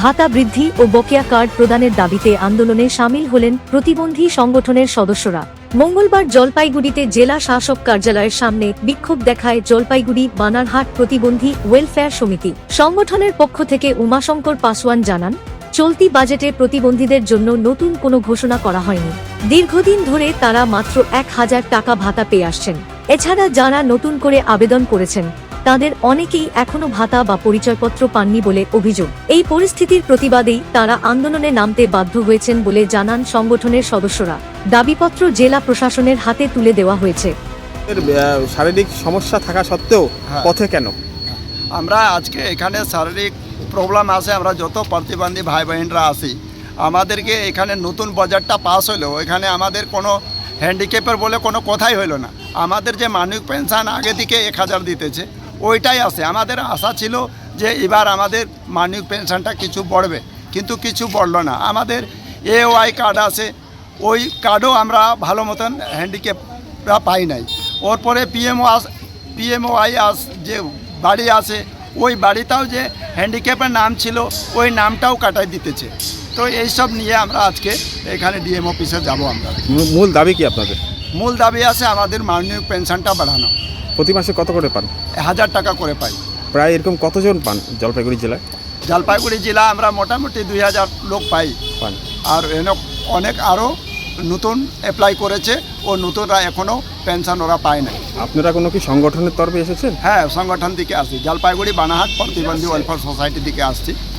ভাতা বৃদ্ধি ও বকেয়া কার্ড প্রদানের দাবিতে আন্দোলনে সামিল হলেন প্রতিবন্ধী সংগঠনের সদস্যরা। মঙ্গলবার জলপাইগুড়িতে জেলা শাসক কার্যালয়ের সামনে বিক্ষোভ দেখায় জলপাইগুড়ি বানারহাট প্রতিবন্ধী ওয়েলফেয়ার সমিতি। সংগঠনের পক্ষ থেকে উমাশঙ্কর পাসওয়ান জানান, চলতি বাজেটে প্রতিবন্ধীদের জন্য নতুন কোনো ঘোষণা করা হয়নি। দীর্ঘদিন ধরে তারা মাত্র এক হাজার টাকা ভাতা পেয়ে আসছেন। এছাড়া যারা নতুন করে আবেদন করেছেন তাদের অনেকেই এখনও ভাতা বা পরিচয়পত্র পাননি বলে অভিযোগ। এই পরিস্থিতির প্রতিবাদেই তারা আন্দোলনে নামতে বাধ্য হয়েছেন বলে জানান সংগঠনের সদস্যরা। দাবিপত্র জেলা প্রশাসনের হাতে তুলে দেওয়া হয়েছে। শারীরিক সমস্যা থাকা সত্ত্বেও হ্যাঁ। পথে কেন? আমরা আজকে এখানে শারীরিক প্রবলেম আছে আমরা যত প্রতিবন্ধী ভাই বোনরা আছি আমাদেরকে এখানে নতুন বাজারটা পাস হলো এখানে আমাদের কোনো হ্যান্ডিক্যাপের বলে কোনো কথাই হলো না। আমাদের যে মানিক পেনশন আগে থেকে এক হাজার দিতেছে ওইটাই আছে। আমাদের আশা ছিল যে এবার আমাদের মানিক পেনশনটা কিছু বাড়বে, কিন্তু কিছু বাড়লো না। আমাদের এ ওয়াই কার্ড আছে, ওই কার্ডও আমরা ভালো মতন হ্যান্ডিক্যাপরা পাই নাই। ওর পরে পিএমও আস পিএমওআই আস যে বাড়ি আছে, ওই বাড়িটাও যে হ্যান্ডিক্যাপের নাম ছিল, ওই নামটাও কাটাই দিতেছে। তো এইসব নিয়ে আমরা আজকে এখানে ডিএম অফিসে যাব আমরা। মূল দাবি কি আপনাদের? মূল দাবি আছে আমাদের মাননীয় পেনশনটা বাড়ানো। প্রতি মাসে কত করে পান? হাজার টাকা করে পাই। প্রায় এরকম কতজন পান জলপাইগুড়ি জেলায়? জলপাইগুড়ি জেলা আমরা মোটামুটি দুই হাজার লোক পাই। পান। আর এনে অনেক আরও নতুন অ্যাপ্লাই করেছে ও নতুনরা এখনও পেনশন ওরা পায় না। আপনারা কোনো কি সংগঠনের তরফে এসেছেন? হ্যাঁ সংগঠন থেকে আসছি। জলপাইগুড়ি বানাহাট প্রতিবন্ধী ওয়েলফেয়ার সোসাইটি থেকে আসছি।